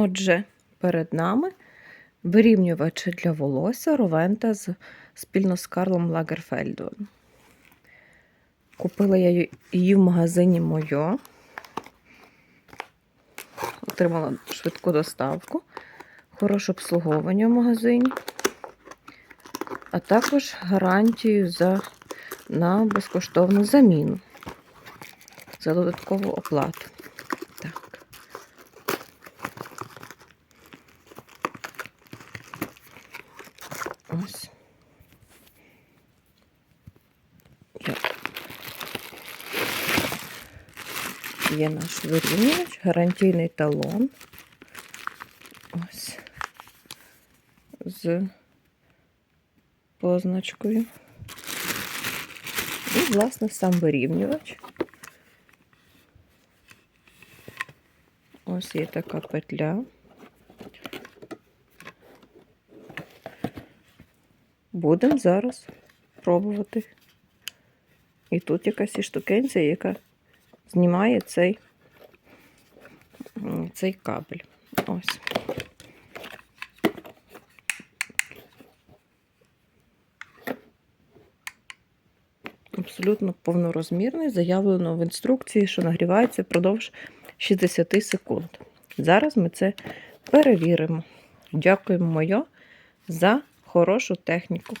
Отже, перед нами вирівнювач для волосся Ровента спільно з Карлом Лагерфельдом. Купила я її в магазині Мойо. Отримала швидку доставку, хороше обслуговування в магазині, а також гарантію за, на безкоштовну заміну за додаткову оплату. Ось. Я. Є наш вирівнювач, гарантійний талон. Ось. З позначкою. І, власне, сам вирівнювач. Ось є така петля. Будемо зараз пробувати. І тут якась і штукенція, яка знімає цей, цей кабель. Ось. Абсолютно повнорозмірний, заявлено в інструкції, що нагрівається впродовж 60 секунд. Зараз ми це перевіримо. Дякуємо моє за хорошу техніку.